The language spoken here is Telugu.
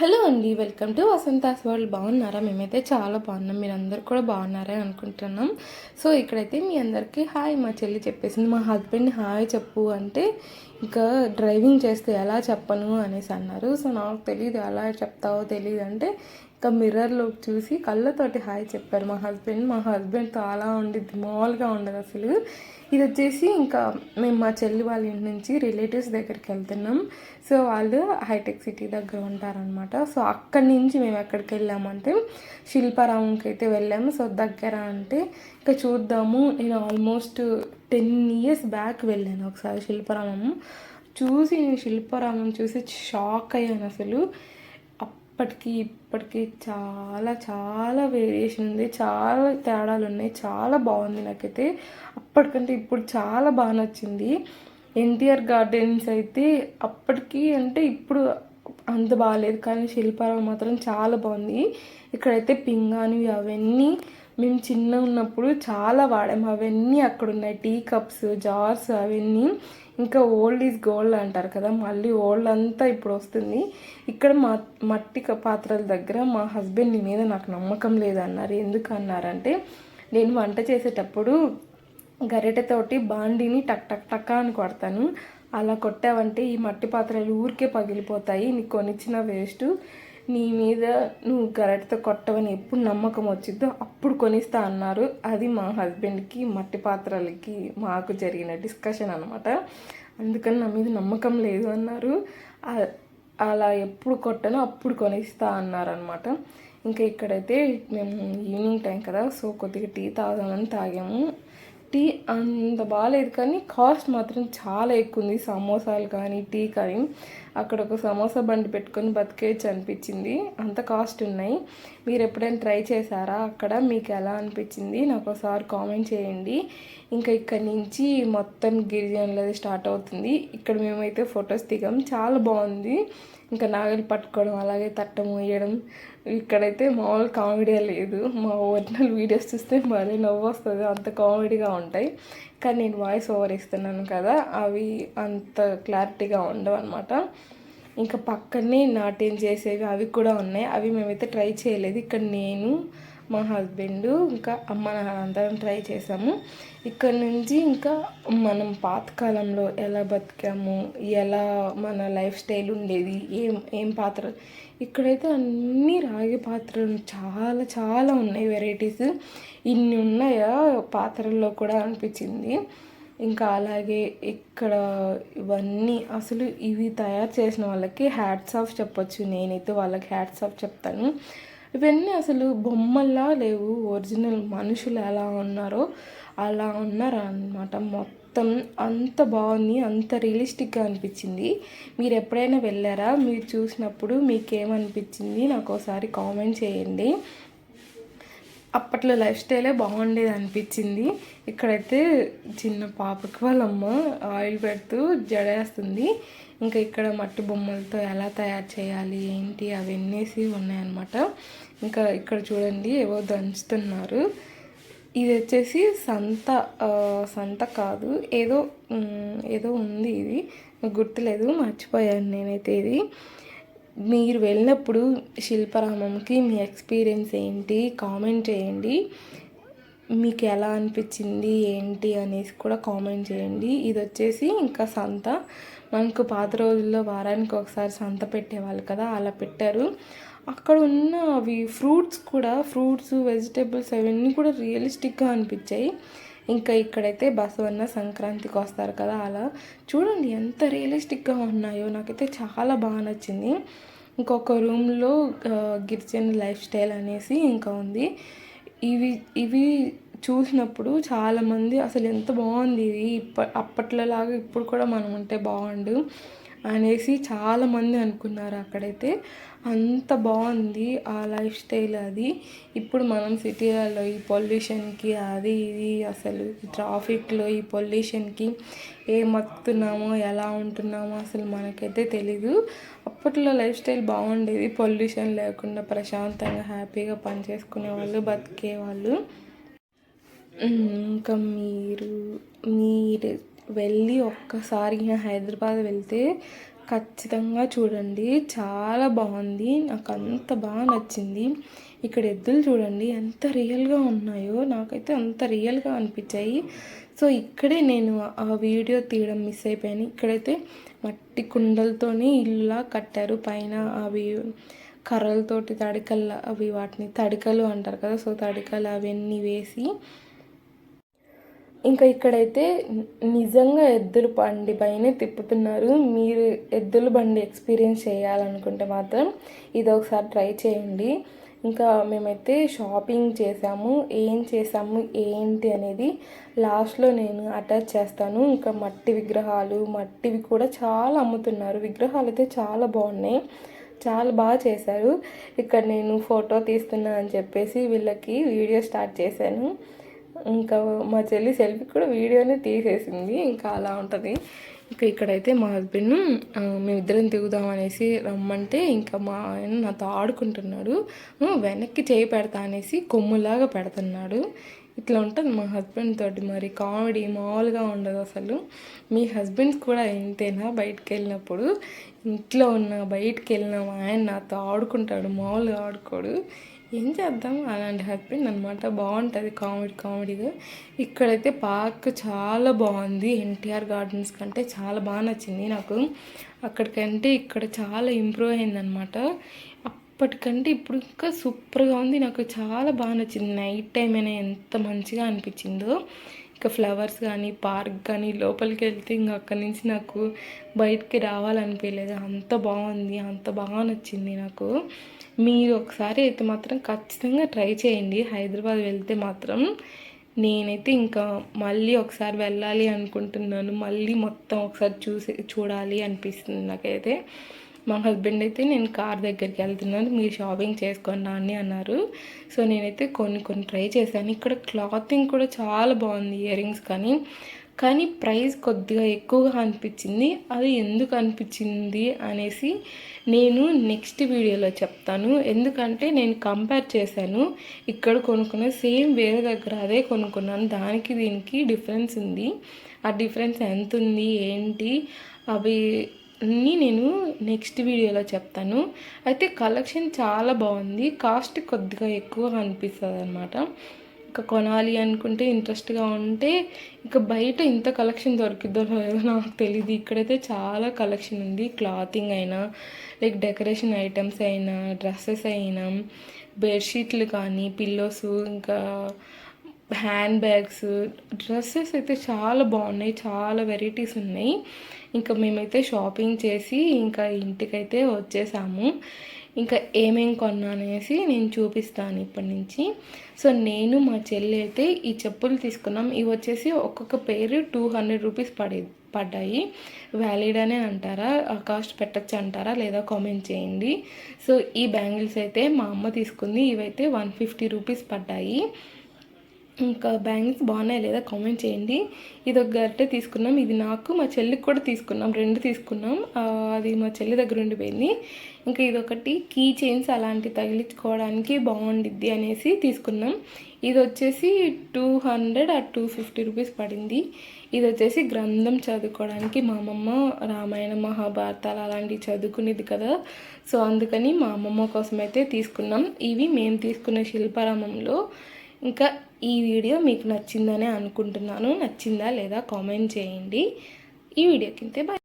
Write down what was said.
హలో అండి వెల్కమ్ టు వసంతాస్ వరల్డ్. బాగున్నారా? మేమైతే చాలా బాగున్నాం. మీరు అందరు కూడా బాగున్నారా అనుకుంటున్నాం. సో ఇక్కడైతే మీ అందరికీ హాయ్ మా చెల్లి చెప్పేసింది. మా హస్బెండ్ హాయ్ చెప్పు అంటే ఇంకా డ్రైవింగ్ చేస్తే ఎలా చెప్పను అనేసి అన్నారు. సో నాకు తెలియదు ఎలా చెప్తావో తెలియదు అంటే ఇంకా మిర్రర్లో చూసి కళ్ళతోటి హాయ్ చెప్పారు మా హస్బెండ్. మా హస్బెండ్తో అలా ఉండిద్ది మామూలుగా ఉండదు అసలు. ఇది వచ్చేసి ఇంకా మేము మా చెల్లి వాళ్ళ ఇంటి నుంచి రిలేటివ్స్ దగ్గరికి వెళ్తున్నాం. సో వాళ్ళు హైటెక్ సిటీ దగ్గర ఉంటారనమాట సో అక్కడి నుంచి మేము ఎక్కడికి వెళ్ళామంటే శిల్పారామంకి అయితే వెళ్ళాము. సో దగ్గర అంటే ఇంకా చూద్దాము. నేను ఆల్మోస్ట్ టెన్ ఇయర్స్ బ్యాక్ వెళ్ళాను ఒకసారి శిల్పారామం. చూసి నేను శిల్పారామం చూసి షాక్ అయ్యాను అసలు. అప్పటికి ఇప్పటికి చాలా చాలా వేరియేషన్ ఉంది. చాలా తేడాలు ఉన్నాయి. చాలా బాగుంది నాకైతే. అప్పటికంటే ఇప్పుడు చాలా బాగా నచ్చింది. ఎన్టీఆర్ గార్డెన్స్ అయితే అప్పటికి అంటే ఇప్పుడు అంత బాగాలేదు కానీ శిల్పారావు మాత్రం చాలా బాగుంది. ఇక్కడైతే పింగాణి అవన్నీ మేము చిన్న ఉన్నప్పుడు చాలా వాడాము అవన్నీ అక్కడ ఉన్నాయి టీ కప్స్ జార్స్ అవన్నీ. ఇంకా ఓల్డ్ ఈజ్ గోల్డ్ అంటారు కదా మళ్ళీ ఓల్డ్ అంతా ఇప్పుడు వస్తుంది. ఇక్కడ మా మట్టి పాత్రల దగ్గర మా హస్బెండ్ మీద నాకు నమ్మకం లేదన్నారు. ఎందుకు అన్నారంటే నేను వంట చేసేటప్పుడు గరిటెతోటి బాండిని టక్ టక్ టక్ అని కొడతాను. అలా కొట్టావంటే ఈ మట్టి పాత్రలు ఊరికే పగిలిపోతాయి. నీకు కొనిచ్చిన వేస్ట్ నీ మీద నువ్వు కరెక్ట్తో కొట్టవని ఎప్పుడు నమ్మకం వచ్చిద్దో అప్పుడు కొనిస్తా అన్నారు. అది మా హస్బెండ్కి మట్టి పాత్రలకి మాకు జరిగిన డిస్కషన్ అనమాట అందుకని నా మీద నమ్మకం లేదు అన్నారు. అలా ఎప్పుడు కొట్టనో అప్పుడు కొనిస్తా అన్నారనమాట ఇంకా ఇక్కడైతే మేము ఈవినింగ్ టైం కదా సో కొద్దిగా టీ తాగామని తాగాము. టీ అంత బాగాలేదు కానీ కాస్ట్ మాత్రం చాలా ఎక్కువ ఉంది సమోసాలు కానీ టీ కానీ. అక్కడ ఒక సమోసా బండి పెట్టుకొని బతికేయచ్చు అనిపించింది. అంత కాస్ట్ ఉన్నాయి. మీరు ఎప్పుడైనా ట్రై చేశారా? అక్కడ మీకు ఎలా అనిపించింది? నాకు ఒకసారి కామెంట్ చేయండి. ఇంకా ఇక్కడ నుంచి మొత్తం గిరిజనులది స్టార్ట్ అవుతుంది. ఇక్కడ మేమైతే ఫొటోస్ దిగాం. చాలా బాగుంది. ఇంకా నాగలి పట్టుకోవడం అలాగే తట్టం వేయడం ఇక్కడైతే మామూలు కామెడీ లేదు. మా ఒరిజినల్ వీడియోస్ చూస్తే మరీ నవ్వు వస్తుంది. అంత కామెడీగా ఉంటాయి. కానీ నేను వాయిస్ ఓవర్ ఇస్తున్నాను కదా అవి అంత క్లారిటీగా ఉండవు అనమాట ఇంకా పక్కనే నాట్యం చేసేవి అవి కూడా ఉన్నాయి. అవి మేమైతే ట్రై చేయలేదు. ఇక్కడ నేను మా హస్బెండ్ ఇంకా అమ్మ అందరం ట్రై చేసాము. ఇక్కడ నుంచి ఇంకా మనం పాతకాలంలో ఎలా బతికాము ఎలా మన లైఫ్ స్టైల్ ఉండేది ఏం ఏం పాత్ర ఇక్కడైతే అన్ని రాగి పాత్రలు చాలా చాలా ఉన్నాయి వెరైటీస్. ఇన్ని ఉన్నాయా పాత్రల్లో కూడా అనిపించింది. ఇంకా అలాగే ఇక్కడ ఇవన్నీ అసలు ఇవి తయారు చేసిన వాళ్ళకి హ్యాట్స్ ఆఫ్ చెప్పొచ్చు. నేనైతే వాళ్ళకి హ్యాట్స్ ఆఫ్ చెప్తాను. ఇవన్నీ అసలు బొమ్మల్లా లేవు. ఒరిజినల్ మనుషులు ఎలా ఉన్నారో అలా ఉన్నారు అన్నమాట మొత్తం అంత బాగుంది అంత రియలిస్టిక్గా అనిపించింది. మీరు ఎప్పుడైనా వెళ్ళారా? మీరు చూసినప్పుడు మీకేమనిపించింది? నాకు ఒకసారి కామెంట్ చేయండి. అప్పట్లో లైఫ్ స్టైలే బాగుండేది అనిపించింది. ఇక్కడైతే చిన్న పాపకి వాళ్ళమ్మ ఆయిల్ పెడుతూ జడేస్తుంది ఇంకా ఇక్కడ మట్టి బొమ్మలతో ఎలా తయారు చేయాలి ఏంటి అవన్నీసి ఉన్నాయన్నమాట. ఇంకా ఇక్కడ చూడండి ఏవో దంచుతున్నారు. ఇది వచ్చేసి సంత సంత కాదు. ఏదో ఏదో ఉంది ఇది. గుర్తులేదు మర్చిపోయాను నేనైతే ఇది. మీరు వెళ్ళినప్పుడు శిల్పరామంకి మీ ఎక్స్పీరియన్స్ ఏంటి? కామెంట్ చేయండి. మీకు ఎలా అనిపించింది? ఏంటి? అనేసి కూడా కామెంట్ చేయండి. ఇది వచ్చేసి ఇంకా సంత. మనకు పాత రోజుల్లో వారానికి ఒకసారి సంత పెట్టేవాళ్ళు కదా అలా పెట్టారు. అక్కడ ఉన్న అవి ఫ్రూట్స్ కూడా ఫ్రూట్స్ వెజిటేబుల్స్ అవన్నీ కూడా రియలిస్టిక్గా అనిపించాయి. ఇంకా ఇక్కడైతే బసవన్న సంక్రాంతికి వస్తారు కదా అలా. చూడండి ఎంత రియలిస్టిక్గా ఉన్నాయో. నాకైతే చాలా బాగా నచ్చింది. ఇంకొక రూమ్లో గిరిజన లైఫ్ స్టైల్ అనేసి ఇంకా ఉంది. ఇవి ఇవి చూసినప్పుడు చాలామంది అసలు ఎంత బాగుంది ఇది. ఇప్ప అప్పట్లోలాగా ఇప్పుడు కూడా మనం ఉంటే బాగుండు. అనేసి చాలామంది అనుకున్నారు అక్కడైతే. అంత బాగుంది ఆ లైఫ్ స్టైల్ అది. ఇప్పుడు మనం సిటీలలో ఈ పొల్యూషన్కి అది ఇది అసలు ట్రాఫిక్లో ఈ పొల్యూషన్కి ఏమత్తున్నామో ఎలా ఉంటున్నామో అసలు మనకైతే తెలీదు. అప్పట్లో లైఫ్ స్టైల్ బాగుండేది. పొల్యూషన్ లేకుండా ప్రశాంతంగా హ్యాపీగా పని చేసుకునే వాళ్ళు బతికే వాళ్ళు. ఇంకా మీరు మీరు వెళ్ళి ఒక్కసారి హైదరాబాద్ వెళ్తే ఖచ్చితంగా చూడండి. చాలా బాగుంది. నాకు అంత బాగా నచ్చింది. ఇక్కడ ఎద్దులు చూడండి. ఎంత రియల్గా ఉన్నాయో. నాకైతే అంత రియల్గా అనిపించాయి. సో ఇక్కడే నేను ఆ వీడియో తీయడం మిస్ అయిపోయాను. ఇక్కడైతే మట్టి కుండలతోనే ఇల్లులా కట్టారు. పైన అవి కర్రలతోటి తడికలు అవి వాటిని తడికలు అంటారు కదా. సో తడికలు అవన్నీ వేసి ఇంకా ఇక్కడైతే నిజంగా ఎద్దుల బండి పైన తిప్పుతున్నారు. మీరు ఎద్దుల బండి ఎక్స్పీరియన్స్ చేయాలనుకుంటే మాత్రం ఇది ఒకసారి ట్రై చేయండి. ఇంకా మేమైతే షాపింగ్ చేసాము ఏం చేసాము ఏంటి అనేది లాస్ట్లో నేను అటాచ్ చేస్తాను. ఇంకా మట్టి విగ్రహాలు మట్టివి కూడా చాలా అమ్ముతున్నారు. విగ్రహాలు అయితే చాలా బాగున్నాయి. చాలా బాగా చేశారు. ఇక్కడ నేను ఫోటో తీస్తున్నా అని చెప్పేసి వీళ్ళకి వీడియో స్టార్ట్ చేశాను. ఇంకా మా చెల్లి సెల్ఫీ కూడా వీడియోనే తీసేసింది. ఇంకా అలా ఉంటుంది. ఇంకా ఇక్కడైతే మా హస్బెండ్ మేమిద్దరం దిగుదాం అనేసి రమ్మంటే ఇంకా మా ఆయన నాతో ఆడుకుంటున్నాడు. వెనక్కి చేయి పెడతా అనేసి కొమ్ములాగా పెడుతున్నాడు. ఇట్లా ఉంటుంది మా హస్బెండ్ తోటి. మరి కామెడీ మామూలుగా ఉండదు అసలు. మీ హస్బెండ్స్ కూడా ఇంతేనా బయటకు వెళ్ళినప్పుడు ఇంట్లో ఉన్న బయటకు వెళ్ళిన ఆయన నాతో ఆడుకుంటాడు మామూలుగా ఆడుకోడు. ఏం చేద్దాం? అలాంటి హస్బెండ్ అనమాట బాగుంటుంది కామెడీ కామెడీగా ఇక్కడైతే పార్క్ చాలా బాగుంది. ఎన్టీఆర్ గార్డెన్స్ కంటే చాలా బాగా నచ్చింది నాకు. అక్కడికంటే ఇక్కడ చాలా ఇంప్రూవ్ అయిందనమాట అప్పటికంటే ఇప్పుడు ఇంకా సూపర్గా ఉంది. నాకు చాలా బాగా నచ్చింది. నైట్ టైం అయినా ఎంత మంచిగా అనిపించిందో. ఇంకా ఫ్లవర్స్ కానీ పార్క్ కానీ లోపలికి వెళ్తే ఇంకా అక్కడి నుంచి నాకు బయటికి రావాలనిపించలేదు. అంత బాగుంది అంత బాగా నచ్చింది నాకు. మీరు ఒకసారి అయితే మాత్రం ఖచ్చితంగా ట్రై చేయండి. హైదరాబాద్ వెళ్తే మాత్రం నేనైతే ఇంకా మళ్ళీ ఒకసారి వెళ్ళాలి అనుకుంటున్నాను. మళ్ళీ మొత్తం ఒకసారి చూసి చూడాలి అనిపిస్తుంది నాకైతే. మా హస్బెండ్ అయితే నేను కార్ దగ్గరికి వెళ్తున్నాను మీరు షాపింగ్ చేసుకోండి అని అన్నారు. సో నేనైతే కొన్ని కొన్ని ట్రై చేశాను. ఇక్కడ క్లాతింగ్ కూడా చాలా బాగుంది ఇయర్ రింగ్స్ కానీ. కానీ ప్రైస్ కొద్దిగా ఎక్కువగా అనిపించింది. అది ఎందుకు అనిపించింది అనేసి నేను నెక్స్ట్ వీడియోలో చెప్తాను. ఎందుకంటే నేను కంపేర్ చేశాను ఇక్కడ కొనుక్కున్న సేమ్ వేరే దగ్గర అదే కొనుక్కున్నాను. దానికి దీనికి డిఫరెన్స్ ఉంది. ఆ డిఫరెన్స్ ఎంత ఉంది ఏంటి? అవి అన్నీ నేను నెక్స్ట్ వీడియోలో చెప్తాను. అయితే కలెక్షన్ చాలా బాగుంది. కాస్ట్ కొద్దిగా ఎక్కువగా అనిపిస్తుంది అనమాట ఇంకా కొనాలి అనుకుంటే ఇంట్రెస్ట్గా ఉంటే ఇంకా బయట ఇంత కలెక్షన్ దొరికిద్దో లేదో నాకు తెలియదు ఇక్కడైతే చాలా కలెక్షన్ ఉంది. క్లాతింగ్ అయినా లైక్ డెకరేషన్ ఐటమ్స్ అయినా డ్రెస్సెస్ అయినా బెడ్షీట్లు కానీ పిల్లోస్ ఇంకా హ్యాండ్ బ్యాగ్స్ డ్రెస్సెస్ అయితే చాలా బాగున్నాయి. చాలా వెరైటీస్ ఉన్నాయి. ఇంకా మేమైతే షాపింగ్ చేసి ఇంకా ఇంటికైతే వచ్చేసాము. ఇంకా ఏమేం కొన్నానేసి నేను చూపిస్తాను ఇప్పటి నుంచి. సో నేను మా చెల్లి అయితే ఈ చెప్పులు తీసుకున్నాం. ఇవి వచ్చేసి ఒక్కొక్క పేరు టూ హండ్రెడ్ రూపీస్ పడే పడ్డాయి. వ్యాలిడ్ అనే అంటారా? కాస్ట్ పెట్టచ్చు అంటారా? లేదా కామెంట్ చేయండి. సో ఈ బ్యాంగిల్స్ అయితే మా అమ్మ తీసుకుంది. ఇవైతే వన్ ఫిఫ్టీ రూపీస్ పడ్డాయి. ఇంకా బ్యాంగిల్స్ బాగున్నాయి లేదా కామెంట్ చేయండి. ఇది ఒక గరిటె తీసుకున్నాం. ఇది నాకు మా చెల్లికి కూడా తీసుకున్నాం. రెండు తీసుకున్నాం. అది మా చెల్లి దగ్గర ఉండిపోయింది. ఇంకా ఇది ఒకటి కీ చైన్స్ అలాంటి తగిలించుకోవడానికి బాగుండిద్ది అనేసి తీసుకున్నాం. ఇది వచ్చేసి two hundred uh two fifty rupees పడింది. ఇది వచ్చేసి గ్రంథం చదువుకోవడానికి మా అమ్మమ్మ రామాయణ మహాభారతాలు అలాంటివి చదువుకునేది కదా. సో అందుకని మా అమ్మమ్మ కోసం అయితే తీసుకున్నాం. ఇవి మేము తీసుకున్న శిల్పారామంలో ఇంకా ఈ వీడియో మీకు నచ్చిందనే అనుకుంటున్నాను. నచ్చిందా లేదా కామెంట్ చేయండి. ఈ వీడియో కింద బాయ్